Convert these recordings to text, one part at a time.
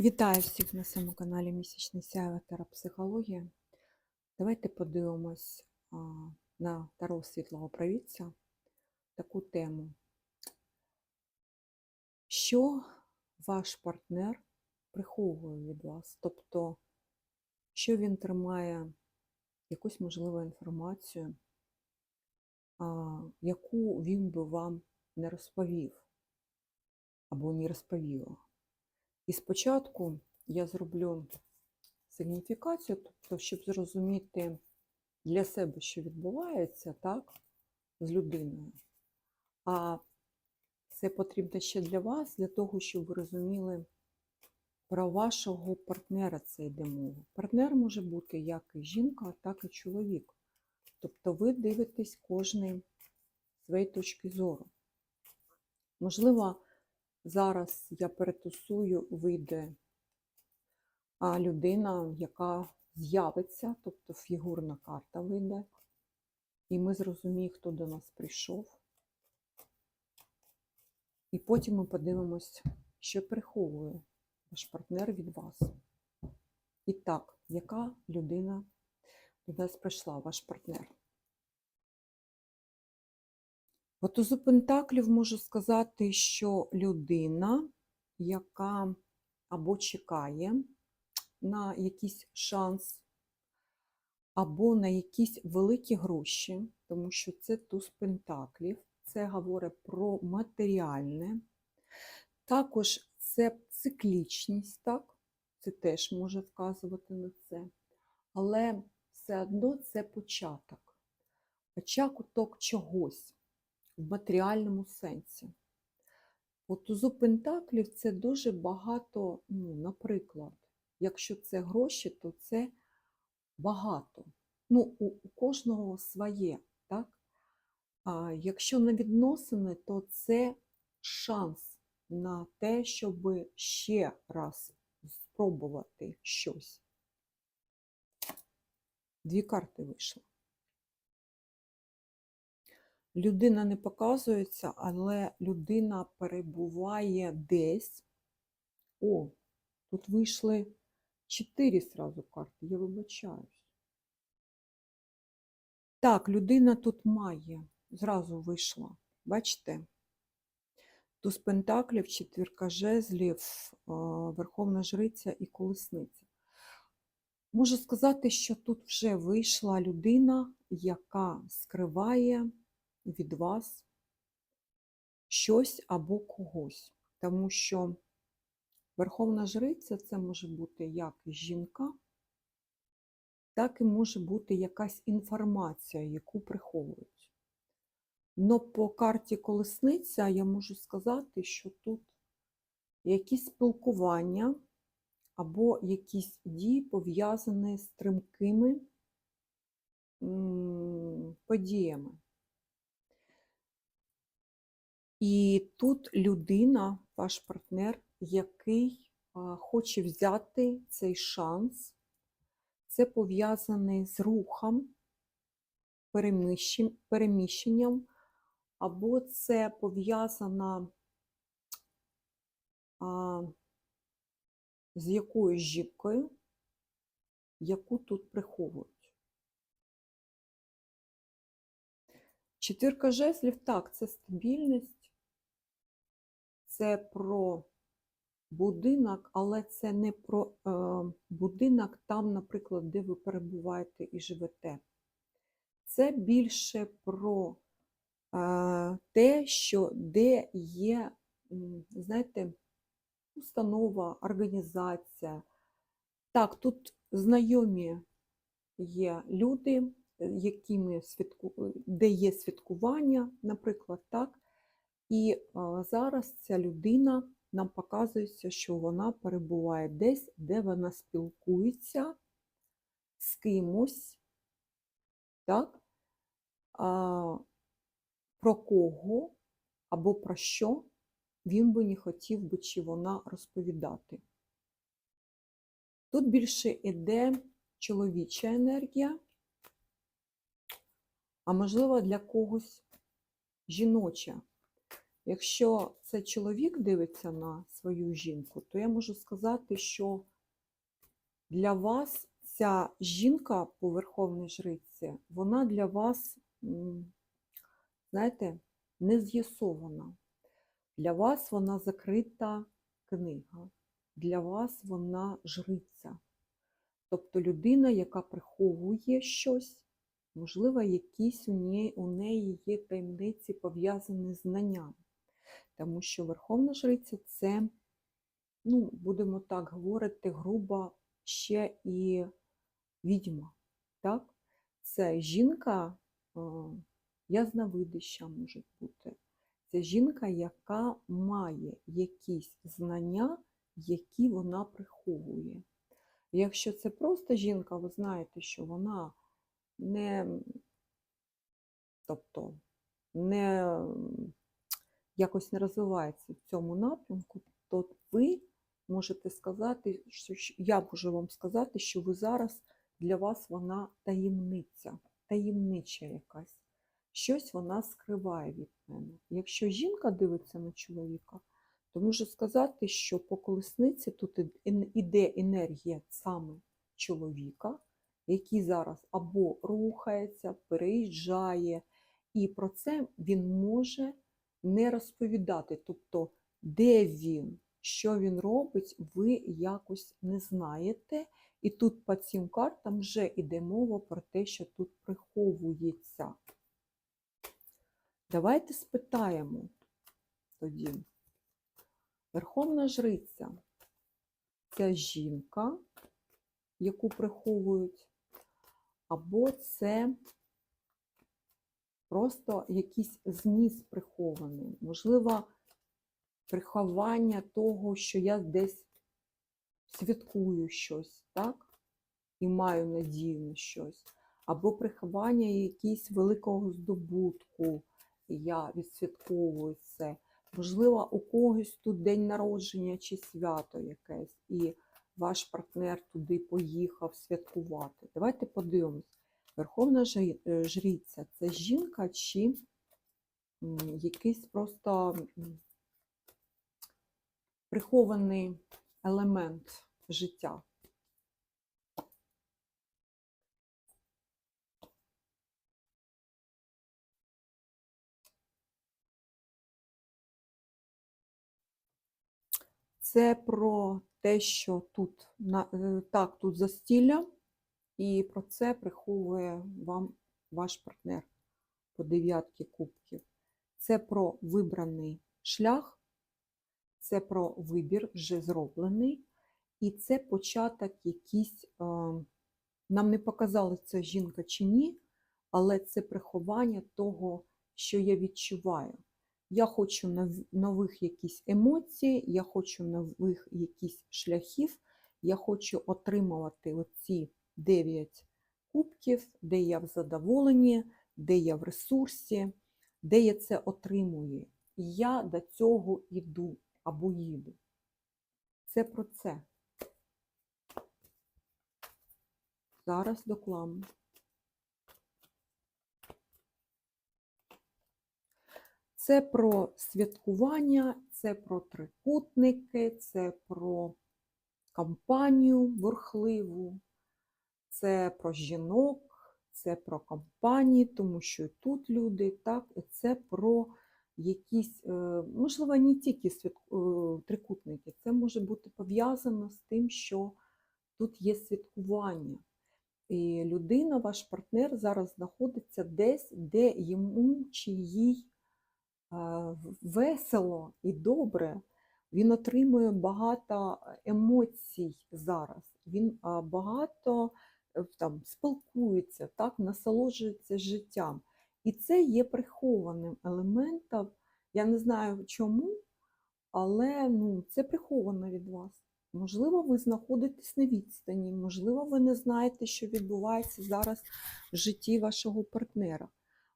Вітаю всіх на своєму каналі Місячний Сяєва Терапсихологія. Давайте подивимось на Таро світлого провідця таку тему. Що ваш партнер приховує від вас? Тобто, що він тримає якусь можливу інформацію, яку він би вам не розповів або не розповіла. І спочатку я зроблю сигніфікацію, тобто, щоб зрозуміти для себе, що відбувається так, з людиною. А це потрібно ще для вас, для того, щоб ви розуміли про вашого партнера це йде мова. Партнер може бути як і жінка, так і чоловік. Тобто ви дивитесь кожний своєї точки зору. Можливо, Зараз я перетусую, вийде людина, яка з'явиться, тобто фігурна карта вийде, і ми зрозуміємо, хто до нас прийшов. І потім ми подивимось, що приховує ваш партнер від вас. І так, яка людина до нас прийшла, ваш партнер? По тузу Пентаклів можу сказати, що людина, яка або чекає на якийсь шанс, або на якісь великі гроші, тому що це туз Пентаклів, це говорить про матеріальне, також це циклічність, так? це теж може вказувати на це, але все одно це початок, початок чогось в матеріальному сенсі. По тузу Пентаклів це дуже багато, ну, наприклад, якщо це гроші, то це багато. Ну, у, у кожного своє, так? А якщо на відносини, то це шанс на те, щоб ще раз спробувати щось. Дві карти вийшли людина не показується, але людина перебуває десь. О, тут вийшли чотири сразу карти, я вибачаюсь. Так, людина тут має, зразу вийшла. Бачите? Туз Пентаклів, четвірка жезлів, Верховна Жриця і Колесниця. Можу сказати, що тут вже вийшла людина, яка скриває від вас щось або когось. Тому що Верховна Жриця це може бути як жінка, так і може бути якась інформація, яку приховують. Но по карті колесниця я можу сказати, що тут якісь спілкування або якісь дії пов'язані з стрімкими подіями. І тут людина, ваш партнер, який хоче взяти цей шанс, це пов'язане з рухом, переміщенням, або це пов'язано з якоюсь жінкою, яку тут приховують. Четвірка жезлів, так, це стабільність це про будинок, але це не про е, будинок там, наприклад, де ви перебуваєте і живете. Це більше про е, те, що де є, знаєте, установа, організація. Так, тут знайомі є люди, якими святку... де є святкування, наприклад, так. І зараз ця людина нам показується, що вона перебуває десь, де вона спілкується з кимось, так? А, про кого або про що він би не хотів би чи вона розповідати. Тут більше йде чоловіча енергія, а можливо, для когось жіноча Якщо це чоловік дивиться на свою жінку, то я можу сказати, що для вас ця жінка по верховній жриці, вона для вас, знаєте, не з'ясована. Для вас вона закрита книга, для вас вона жриця. Тобто людина, яка приховує щось, можливо, якісь у неї, у неї є таємниці пов'язані з знанням. Тому що Верховна Жриця це, ну, будемо так говорити, грубо ще і відьма. Так? Це жінка, е, ясновидища може бути. Це жінка, яка має якісь знання, які вона приховує. Якщо це просто жінка, ви знаєте, що вона не, тобто, не якось не розвивається в цьому напрямку, то ви можете сказати, що я можу вам сказати, що ви зараз для вас вона таємниця, таємнича якась. Щось вона скриває від мене. Якщо жінка дивиться на чоловіка, то можу сказати, що по колесниці тут іде енергія саме чоловіка, який зараз або рухається, переїжджає, і про це він може не розповідати. Тобто, де він, що він робить, ви якось не знаєте. І тут по цим картам вже йде мова про те, що тут приховується. Давайте спитаємо тоді. Верховна жриця це жінка, яку приховують, або це просто якийсь зміст прихований. Можливо, приховання того, що я десь святкую щось, так? І маю надію на щось. Або приховання якогось великого здобутку, і я відсвятковую це. Можливо, у когось тут день народження чи свято якесь, і ваш партнер туди поїхав святкувати. Давайте подивимось. Верховна е, жриця це жінка чи якийсь просто прихований елемент життя. Це про те, що тут на- е, так, тут застілля, і про це приховує вам ваш партнер по дев'ятки кубків. Це про вибраний шлях, це про вибір вже зроблений, і це початок якийсь. е, Нам не показали, це жінка чи ні, але це приховання того, що я відчуваю. Я хочу нових якісь емоцій, я хочу нових якісь шляхів, я хочу отримувати оці 9 кубків, де я в задоволенні, де я в ресурсі, де я це отримую. І я до цього йду або їду. Це про це. Зараз докладно. Це про святкування, це про трикутники, це про кампанію бурхливу, це про жінок, це про компанії, тому що і тут люди, так, і це про якісь, е, можливо, не тільки е, трикутники, це може бути пов'язано з тим, що тут є святкування. І людина, ваш партнер, зараз знаходиться десь, де йому чи їй весело і добре. Він отримує багато емоцій зараз. Він багато е, там, спілкується, так, насолоджується життям. І це є прихованим елементом. Я не знаю чому, але ну, це приховано від вас. Можливо, ви знаходитесь на відстані, можливо, ви не знаєте, що відбувається зараз в житті вашого партнера.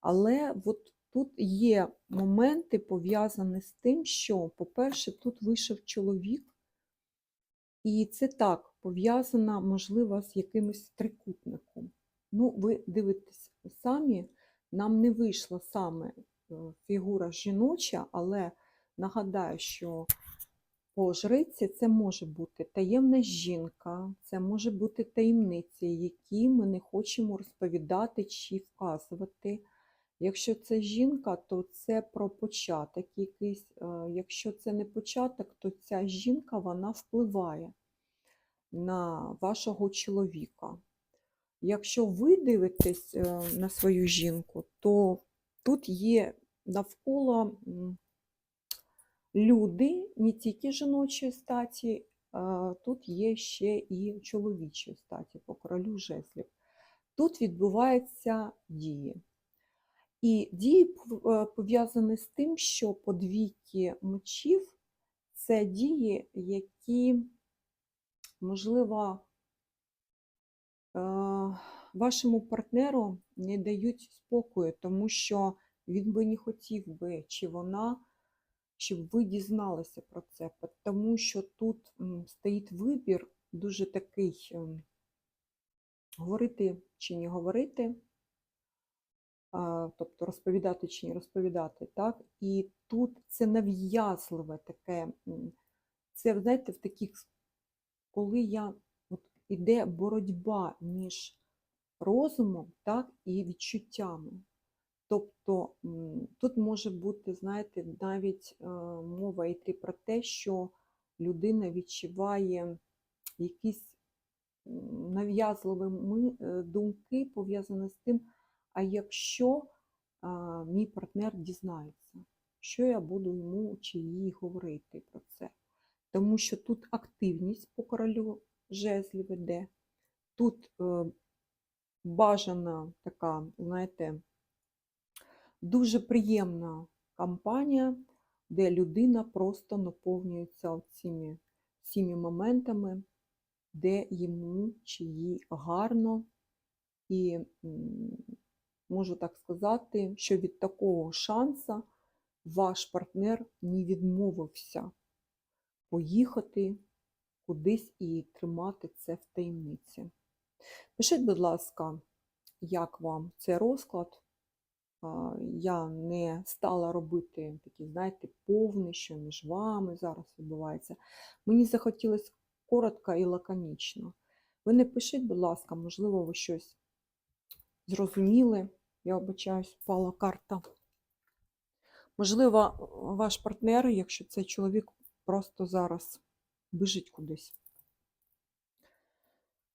Але от тут є моменти пов'язані з тим, що, по-перше, тут вийшов чоловік, і це так пов'язано, можливо, з якимось трикутником. Ну, ви дивитесь самі, нам не вийшла саме е, фігура жіноча, але Нагадаю, що по жриці це може бути таємна жінка, це може бути таємниці, які ми не хочемо розповідати чи вказувати. Якщо це жінка, то це про початок якийсь. е, Якщо це не початок, то ця жінка вона впливає на вашого чоловіка. Якщо ви дивитесь е, на свою жінку, то тут є навколо люди, не тільки жіночої статі, тут є ще і чоловічої статі по королю жезлів. Тут відбуваються дії. І дії е, пов'язані з тим, що подвійки мечів це дії, які, можливо, е, вашому партнеру не дають спокою, тому що він би не хотів би, чи вона, щоб ви дізналися про це, тому що тут стоїть вибір дуже такий, ем, говорити чи не говорити, тобто розповідати чи не розповідати, так? І тут це нав'язливе таке, це, знаєте, в таких, коли я, от іде боротьба між розумом так, і відчуттями. Тобто тут може бути, знаєте, навіть е, мова йти про те, що людина відчуває якісь нав'язливі е, думки, пов'язані з тим, а якщо мій партнер дізнається, що я буду йому чи їй говорити про це. Тому що тут активність по королю жезлів іде, тут е, бажана така, знаєте, дуже приємна кампанія, де людина просто наповнюється цими всіми моментами, де йому чи їй гарно. І можу так сказати, що від такого шанса ваш партнер не відмовився поїхати кудись і тримати це в таємниці. Пишіть, будь ласка, як вам цей розклад. Я не стала робити такі, знаєте, повний, що між вами зараз відбувається. Мені захотілося коротко і лаконічно. Ви не пишіть, будь ласка, можливо, ви щось зрозуміли. Я обичаюсь, впала карта. Можливо, ваш партнер, якщо це чоловік, просто зараз біжить кудись.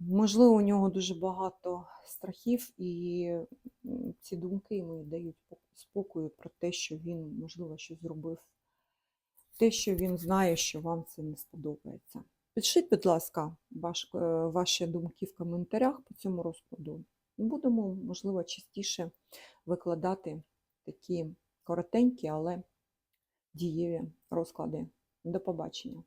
Можливо, у нього дуже багато страхів, і ці думки йому дають спокою про те, що він, можливо, щось зробив, те, що він знає, що вам це не сподобається. Пишіть, будь ласка, ваш, е, ваші думки в коментарях по цьому розкладу. Будемо, можливо, частіше викладати такі коротенькі, але дієві розклади. До побачення.